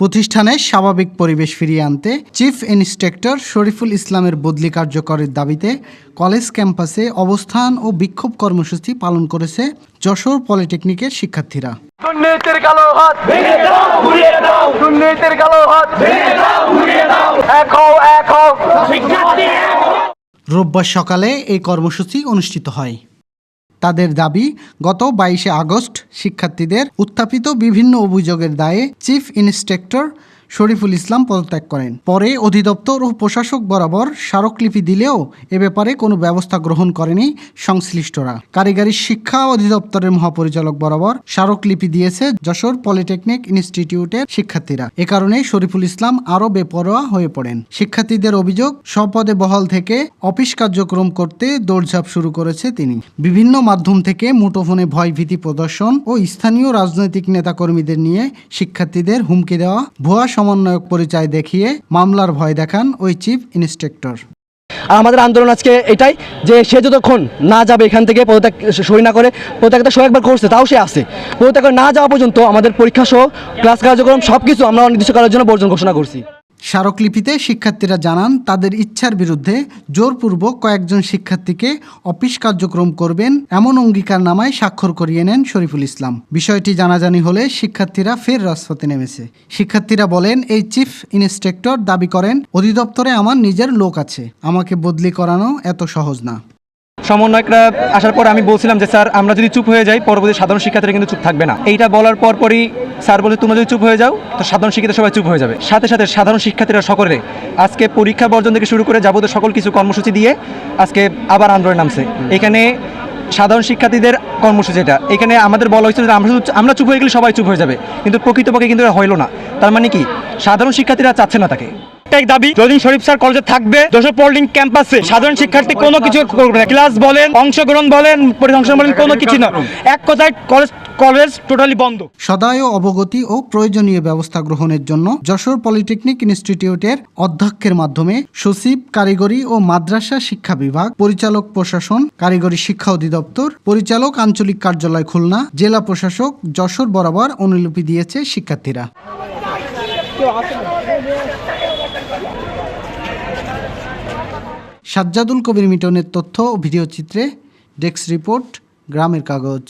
প্রতিষ্ঠানে স্বাভাবিক পরিবেশ ফিরিয়ে আনতে চিফ ইন্সট্রাক্টর শরীফুল ইসলামের বদলি কার্যকরের দাবিতে কলেজ ক্যাম্পাসে অবস্থান ও বিক্ষোভ কর্মসূচি পালন করেছে যশোর পলিটেকনিকের শিক্ষার্থীরা। দুর্নীতির কালো হাত। ভেঙে দাও ঘুরিয়ে দাও। দুর্নীতির কালো হাত। ভেঙে দাও ঘুরিয়ে দাও। এক হও এক হও। রোববার সকালে এই কর্মসূচি অনুষ্ঠিত হয়। তাদের দাবি গত বাইশে আগস্ট শিক্ষার্থীদের উত্থাপিত বিভিন্ন অভিযোগের দায়ে চিফ ইন্সট্রাক্টর শরীফুল ইসলাম পদত্যাগ করেন। পরে অধিদপ্তর ও প্রশাসক বরাবর স্মারকলিপি দিলেও এ ব্যাপারে কোনো ব্যবস্থা গ্রহণ করেনি সংশ্লিষ্টরা। কারিগরি শিক্ষা অধিদপ্তরের মহাপরিচালক বরাবর স্মারকলিপি দিয়েছে যশোর পলিটেকনিক ইনস্টিটিউটের শিক্ষার্থীরা। এ কারণে শরীফুল ইসলাম আরও বেপরোয়া হয়ে পড়েন। শিক্ষার্থীদের অভিযোগ, স্বপদে বহাল থেকে অফিস কার্যক্রম করতে দৌড়ঝাঁপ শুরু করেছে তিনি। বিভিন্ন মাধ্যম থেকে মুঠোফোনে ভয়ভীতি প্রদর্শন ও স্থানীয় রাজনৈতিক নেতাকর্মীদের নিয়ে শিক্ষার্থীদের হুমকি দেওয়া, ভুয়া সমন্বয়ক পরিচয় দেখিয়ে মামলার ভয় দেখান ওই চিফ ইন্সট্রাক্টর। আর আমাদের আন্দোলন আজকে এটাই যে সে যতক্ষণ না যাবে এখান থেকে পদত্যাগ সই না করে, পদত্যাগটা সই একবার করছে, তাও সে আসে পদত্যাগ না যাওয়া পর্যন্ত আমাদের পরীক্ষা সহ ক্লাস কার্যক্রম সব কিছু আমরা অনির্দিষ্টকালের জন্য বর্জন ঘোষণা করছি। স্মারকলিপিতে শিক্ষার্থীরা জানান, তাদের ইচ্ছার বিরুদ্ধে জোরপূর্বক কয়েকজন শিক্ষার্থীকে অফিস কার্যক্রম করবেন এমন অঙ্গীকার নামায় স্বাক্ষর করিয়ে নেন শরীফুল ইসলাম। বিষয়টি জানাজানি হলে শিক্ষার্থীরা ফের রাজপথে নেমেছে। শিক্ষার্থীরা বলেন, এই চিফ ইন্সট্রাক্টর দাবি করেন, অধিদপ্তরে আমার নিজের লোক আছে। আমাকে বদলি করানো এত সহজ না। সমন্বয়করা আসার পর আমি বলছিলাম যে, স্যার, আমরা যদি চুপ হয়ে যাই, পরবর্তী সাধারণ শিক্ষার্থীরা কিন্তু চুপ থাকবে না। এইটা বলার পর পরই স্যার বলে তোমরা যদি চুপ হয়ে যাও, তো সাধারণ শিক্ষার্থী সবাই চুপ হয়ে যাবে। সাথে সাথে সাধারণ শিক্ষার্থীরা সকলে আজকে পরীক্ষা বর্জন থেকে শুরু করে যাবতীয় সকল কিছু কর্মসূচি দিয়ে আজকে আবার আন্দোলন নামছে। এখানে সাধারণ শিক্ষার্থীদের কর্মসূচি এটা। এখানে আমাদের বলা হয়েছিল যে, আমরা আমরা চুপ হয়ে গেলে সবাই চুপ হয়ে যাবে। কিন্তু প্রকৃতপক্ষে কিন্তু হইল না। তার মানে কি? সাধারণ শিক্ষার্থীরা চাচ্ছে না তাকে। একটাই দাবি যদিন শরীফ স্যার কলেজে থাকবে, যশোর পলিটিং ক্যাম্পাসে সাধারণ শিক্ষার্থী কোনো কিছু করবে না। ক্লাস বলেন, অংশগ্রহণ বলেন, পরিসংখ্যান বলেন, কোনো কিছু না। এক কথায় কলেজ কলেজ টোটালি বন্ধ। সদয় অবগতি ও প্রয়োজনীয় ব্যবস্থা গ্রহণের জন্য যশোর পলিটেকনিক ইনস্টিটিউটের অধ্যক্ষের মাধ্যমে সচিব, কারিগরি ও মাদ্রাসা শিক্ষা বিভাগ, পরিচালক প্রশাসন, কারিগরি শিক্ষা অধিদপ্তর, পরিচালক আঞ্চলিক কার্যালয় খুলনা, জেলা প্রশাসক যশোর বরাবর অনুলিপি দিয়েছে শিক্ষার্থীরা। সাজ্জাদুল কবির মিটনের তথ্য ও ভিডিও চিত্রে ডেস্ক রিপোর্ট গ্রামের কাগজ।